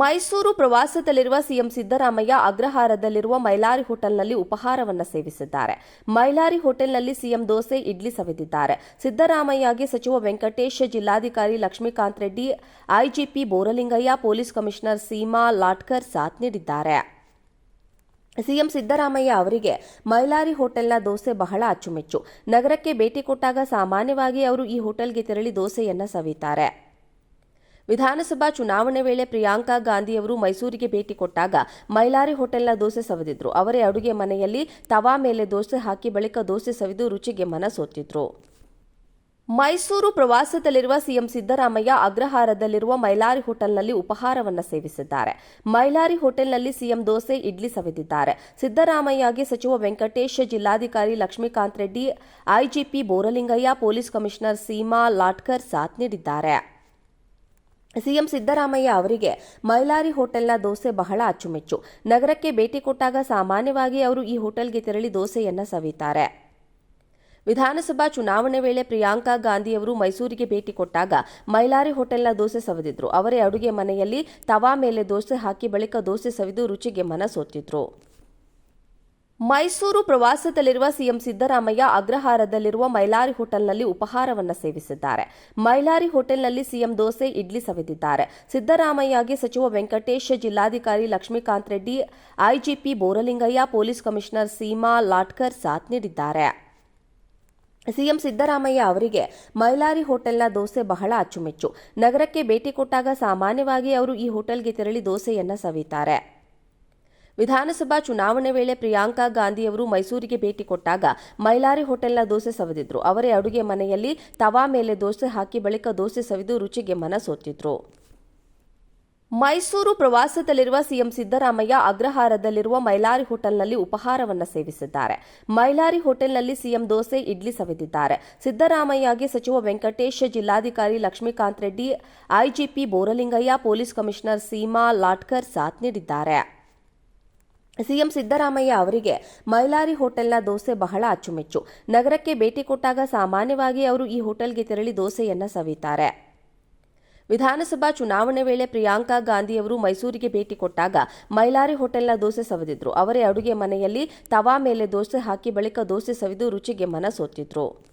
ಮೈಸೂರು ಪ್ರವಾಸದಲ್ಲಿರುವ ಸಿಎಂ ಸಿದ್ದರಾಮಯ್ಯ ಅಗ್ರಹಾರದಲ್ಲಿರುವ ಮೈಲಾರಿ ಹೋಟೆಲ್ನಲ್ಲಿ ಉಪಹಾರವನ್ನು ಸೇವಿಸಿದ್ದಾರೆ. ಮೈಲಾರಿ ಹೋಟೆಲ್ನಲ್ಲಿ ಸಿಎಂ ದೋಸೆ, ಇಡ್ಲಿ ಸವಿದಿದ್ದಾರೆ. ಸಿದ್ದರಾಮಯ್ಯಗೆ ಸಚಿವ ವೆಂಕಟೇಶ್, ಜಿಲ್ಲಾಧಿಕಾರಿ Lakshmikanth Reddy, IGP Boralingaiah, police commissioner Seema Latkar ಸಾಥ್ ನೀಡಿದ್ದಾರೆ. ಸಿಎಂ ಸಿದ್ದರಾಮಯ್ಯ ಅವರಿಗೆ ಮೈಲಾರಿ ಹೋಟೆಲ್ನ ದೋಸೆ ಬಹಳ ಅಚ್ಚುಮೆಚ್ಚು. ನಗರಕ್ಕೆ ಭೇಟಿ ಕೊಟ್ಟಾಗ ಸಾಮಾನ್ಯವಾಗಿ ಅವರು ಈ ಹೋಟೆಲ್ಗೆ ತೆರಳಿ ದೋಸೆಯನ್ನು ಸವಿತಾರೆ. ವಿಧಾನಸಭಾ ಚುನಾವಣೆ ವೇಳೆ ಪ್ರಿಯಾಂಕಾ ಗಾಂಧಿಯವರು ಮೈಸೂರಿಗೆ ಭೇಟಿ ಕೊಟ್ಟಾಗ ಮೈಲಾರಿ ಹೋಟೆಲ್ನ ದೋಸೆ ಸವಿದಿದ್ರು. ಅವರೇ ಅಡುಗೆ ಮನೆಯಲ್ಲಿ ತವಾ ಮೇಲೆ ದೋಸೆ ಹಾಕಿ ಬಳಿಕ ದೋಸೆ ಸವಿದು ರುಚಿಗೆ ಮನಸೋತಿದ್ರು ಮೈಸೂರು ಪ್ರವಾಸದಲ್ಲಿರುವ ಸಿಎಂ ಸಿದ್ದರಾಮಯ್ಯ ಅಗ್ರಹಾರದಲ್ಲಿರುವ ಮೈಲಾರಿ ಹೋಟೆಲ್ನಲ್ಲಿ ಉಪಹಾರವನ್ನು ಸೇವಿಸಿದ್ದಾರೆ. ಮೈಲಾರಿ ಹೋಟೆಲ್ನಲ್ಲಿ ಸಿಎಂ ದೋಸೆ, ಇಡ್ಲಿ ಸವಿದಿದ್ದಾರೆ. ಸಿದ್ದರಾಮಯ್ಯಗೆ ಸಚಿವ ವೆಂಕಟೇಶ್, ಜಿಲ್ಲಾಧಿಕಾರಿ Lakshmikanth Reddy, IGP Boralingaiah, police commissioner Seema Latkar ಸಾಥ್ ನೀಡಿದ್ದಾರೆ. ಸಿಎಂ ಸಿದ್ದರಾಮಯ್ಯ ಅವರಿಗೆ ಮೈಲಾರಿ ಹೋಟೆಲ್ನ ದೋಸೆ ಬಹಳ ಅಚ್ಚುಮೆಚ್ಚು. ನಗರಕ್ಕೆ ಭೇಟಿ ಕೊಟ್ಟಾಗ ಸಾಮಾನ್ಯವಾಗಿ ಅವರು ಈ ಹೋಟೆಲ್ಗೆ ತೆರಳಿ ದೋಸೆಯನ್ನ ಸವಿತಾರೆ. ವಿಧಾನಸಭಾ ಚುನಾವಣೆ ವೇಳೆ ಪ್ರಿಯಾಂಕಾ ಗಾಂಧಿಯವರು ಮೈಸೂರಿಗೆ ಭೇಟಿ ಕೊಟ್ಟಾಗ ಮೈಲಾರಿ ಹೋಟೆಲ್ನ ದೋಸೆ ಸವಿದಿದ್ರು. ಅವರೇ ಅಡುಗೆ ಮನೆಯಲ್ಲಿ ತವಾ ಮೇಲೆ ದೋಸೆ ಹಾಕಿ ಬಳಿಕ ದೋಸೆ ಸವಿದು ರುಚಿಗೆ ಮನಸೋತಿದ್ರು. ಮೈಸೂರು ಪ್ರವಾಸದಲ್ಲಿರುವ ಸಿಎಂ ಸಿದ್ದರಾಮಯ್ಯ ಅಗ್ರಹಾರದಲ್ಲಿರುವ ಮೈಲಾರಿ ಹೋಟೆಲ್ನಲ್ಲಿ ಉಪಹಾರವನ್ನು ಸೇವಿಸಿದ್ದಾರೆ. ಮೈಲಾರಿ ಹೋಟೆಲ್ನಲ್ಲಿ ಸಿಎಂ ದೋಸೆ, ಇಡ್ಲಿ ಸವಿದಿದ್ದಾರೆ. ಸಿದ್ದರಾಮಯ್ಯಗೆ ಸಚಿವ ವೆಂಕಟೇಶ್, ಜಿಲ್ಲಾಧಿಕಾರಿ Lakshmikanth Reddy, IGP Boralingaiah, police commissioner Seema Latkar ಸಾಥ್ ನೀಡಿದ್ದಾರೆ. ಸಿಎಂ ಸಿದ್ದರಾಮಯ್ಯ ಅವರಿಗೆ ಮೈಲಾರಿ ಹೋಟೆಲ್ನ ದೋಸೆ ಬಹಳ ಅಚ್ಚುಮೆಚ್ಚು. ನಗರಕ್ಕೆ ಭೇಟಿ ಕೊಟ್ಟಾಗ ಸಾಮಾನ್ಯವಾಗಿ ಅವರು ಈ ಹೋಟೆಲ್ಗೆ ತೆರಳಿ ದೋಸೆಯನ್ನು ಸವಿತಾರೆ. ವಿಧಾನಸಭಾ ಚುನಾವಣೆ ವೇಳೆ ಪ್ರಿಯಾಂಕಾ ಗಾಂಧಿಯವರು ಮೈಸೂರಿಗೆ ಭೇಟಿ ಕೊಟ್ಟಾಗ ಮೈಲಾರಿ ಹೋಟೆಲ್ನ ದೋಸೆ ಸವಿದಿದ್ರು. ಅವರೇ ಅಡುಗೆ ಮನೆಯಲ್ಲಿ ತವಾ ಮೇಲೆ ದೋಸೆ ಹಾಕಿ ಬಳಿಕ ದೋಸೆ ಸವಿದು ರುಚಿಗೆ ಮನಸೋತಿದ್ರು ಮೈಸೂರು ಪ್ರವಾಸದಲ್ಲಿರುವ ಸಿಎಂ ಸಿದ್ದರಾಮಯ್ಯ ಅಗ್ರಹಾರದಲ್ಲಿರುವ ಮೈಲಾರಿ ಹೋಟೆಲ್ನಲ್ಲಿ ಉಪಹಾರವನ್ನು ಸೇವಿಸಿದ್ದಾರೆ. ಮೈಲಾರಿ ಹೋಟೆಲ್ನಲ್ಲಿ ಸಿಎಂ ದೋಸೆ, ಇಡ್ಲಿ ಸವಿದಿದ್ದಾರೆ. ಸಿದ್ದರಾಮಯ್ಯಗೆ ಸಚಿವ ವೆಂಕಟೇಶ್, ಜಿಲ್ಲಾಧಿಕಾರಿ Lakshmikanth Reddy, IGP Boralingaiah, police commissioner Seema Latkar ಸಾಥ್ ನೀಡಿದ್ದಾರೆ. ಸಿಎಂ ಸಿದ್ದರಾಮಯ್ಯ ಅವರಿಗೆ ಮೈಲಾರಿ ಹೋಟೆಲ್ನ ದೋಸೆ ಬಹಳ ಅಚ್ಚುಮೆಚ್ಚು. ನಗರಕ್ಕೆ ಭೇಟಿ ಕೊಟ್ಟಾಗ ಸಾಮಾನ್ಯವಾಗಿ ಅವರು ಈ ಹೋಟೆಲ್ಗೆ ತೆರಳಿ ದೋಸೆಯನ್ನ ಸವಿತಾರೆ. ವಿಧಾನಸಭಾ ಚುನಾವಣೆ ವೇಳೆ ಪ್ರಿಯಾಂಕಾ ಗಾಂಧಿಯವರು ಮೈಸೂರಿಗೆ ಭೇಟಿ ಕೊಟ್ಟಾಗ ಮೈಲಾರಿ ಹೋಟೆಲ್ನ ದೋಸೆ ಸವಿದಿದ್ರು. ಅವರೇ ಅಡುಗೆ ಮನೆಯಲ್ಲಿ ತವಾ ಮೇಲೆ ದೋಸೆ ಹಾಕಿ ಬಳಿಕ ದೋಸೆ ಸವಿದು ರುಚಿಗೆ ಮನಸೋತಿದ್ರು.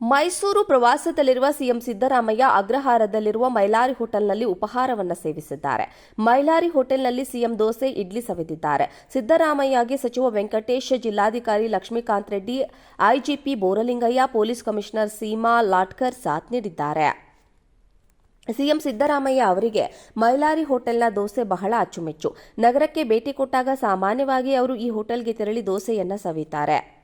ಮೈಸೂರು ಪ್ರವಾಸದಲ್ಲಿರುವ ಸಿಎಂ ಸಿದ್ದರಾಮಯ್ಯ ಅಗ್ರಹಾರದಲ್ಲಿರುವ ಮೈಲಾರಿ ಹೋಟೆಲ್ನಲ್ಲಿ ಉಪಹಾರವನ್ನು ಸೇವಿಸಿದ್ದಾರೆ. ಮೈಲಾರಿ ಹೋಟೆಲ್ನಲ್ಲಿ ಸಿಎಂ ದೋಸೆ, ಇಡ್ಲಿ ಸವಿದಿದ್ದಾರೆ. ಸಿದ್ದರಾಮಯ್ಯಗೆ ಸಚಿವ ವೆಂಕಟೇಶ್, ಜಿಲ್ಲಾಧಿಕಾರಿ Lakshmikanth Reddy, IGP Boralingaiah, police commissioner Seema Latkar ಸಾಥ್ ನೀಡಿದ್ದಾರೆ. ಸಿಎಂ ಸಿದ್ದರಾಮಯ್ಯ ಅವರಿಗೆ ಮೈಲಾರಿ ಹೋಟೆಲ್ನ ದೋಸೆ ಬಹಳ ಅಚ್ಚುಮೆಚ್ಚು. ನಗರಕ್ಕೆ ಭೇಟಿ ಕೊಟ್ಟಾಗ ಸಾಮಾನ್ಯವಾಗಿ ಅವರು ಈ ಹೋಟೆಲ್ಗೆ ತೆರಳಿ ದೋಸೆಯನ್ನು ಸವಿತಾರೆ.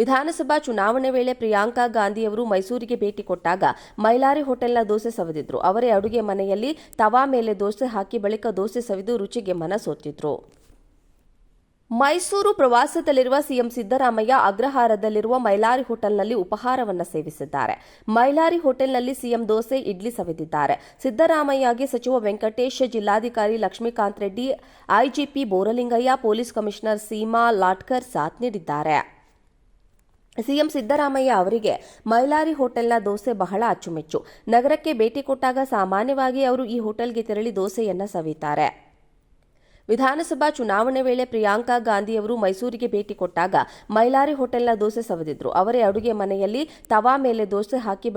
ವಿಧಾನಸಭಾ ಚುನಾವಣೆ ವೇಳೆ ಪ್ರಿಯಾಂಕಾ ಗಾಂಧಿಯವರು ಮೈಸೂರಿಗೆ ಭೇಟಿ ಕೊಟ್ಟಾಗ ಮೈಲಾರಿ ಹೋಟೆಲ್ನ ದೋಸೆ ಸವಿದಿದ್ರು. ಅವರೇ ಅಡುಗೆ ಮನೆಯಲ್ಲಿ ತವಾ ಮೇಲೆ ದೋಸೆ ಹಾಕಿ ಬಳಿಕ ದೋಸೆ ಸವಿದು ರುಚಿಗೆ ಮನ ಸೋತಿದ್ರು. ಮೈಸೂರು ಪ್ರವಾಸದಲ್ಲಿರುವ ಸಿಎಂ ಸಿದ್ದರಾಮಯ್ಯ ಅಗ್ರಹಾರದಲ್ಲಿರುವ ಮೈಲಾರಿ ಹೋಟೆಲ್ನಲ್ಲಿ ಉಪಹಾರವನ್ನು ಸೇವಿಸಿದ್ದಾರೆ. ಮೈಲಾರಿ ಹೋಟೆಲ್ನಲ್ಲಿ ಸಿಎಂ ದೋಸೆ, ಇಡ್ಲಿ ಸವಿದಿದ್ದಾರೆ. ಸಿದ್ದರಾಮಯ್ಯಗೆ ಸಚಿವ ವೆಂಕಟೇಶ್, ಜಿಲ್ಲಾಧಿಕಾರಿ Lakshmikanth Reddy, IGP Boralingaiah, police commissioner Seema Latkar ಸಾಥ್ ನೀಡಿದ್ದಾರೆ. ಸಿಎಂ ಸಿದ್ದರಾಮಯ್ಯ ಅವರಿಗೆ ಮೈಲಾರಿ ಹೋಟೆಲ್ನ ದೋಸೆ ಬಹಳ ಅಚ್ಚುಮೆಚ್ಚು. ನಗರಕ್ಕೆ ಭೇಟಿ ಕೊಟ್ಟಾಗ ಸಾಮಾನ್ಯವಾಗಿ ಅವರು ಈ ಹೋಟೆಲ್ಗೆ ತೆರಳಿ ದೋಸೆಯನ್ನ ಸವಿತಾರೆ. ವಿಧಾನಸಭಾ ಚುನಾವಣೆ ವೇಳೆ ಪ್ರಿಯಾಂಕಾ ಗಾಂಧಿಯವರು ಮೈಸೂರಿಗೆ ಭೇಟಿ ಕೊಟ್ಟಾಗ ಮೈಲಾರಿ ಹೋಟೆಲ್ನ ದೋಸೆ ಸವಿದಿದ್ರು. ಅವರೇ ಅಡುಗೆ ಮನೆಯಲ್ಲಿ ತವಾ ಮೇಲೆ ದೋಸೆ ಹಾಕಿ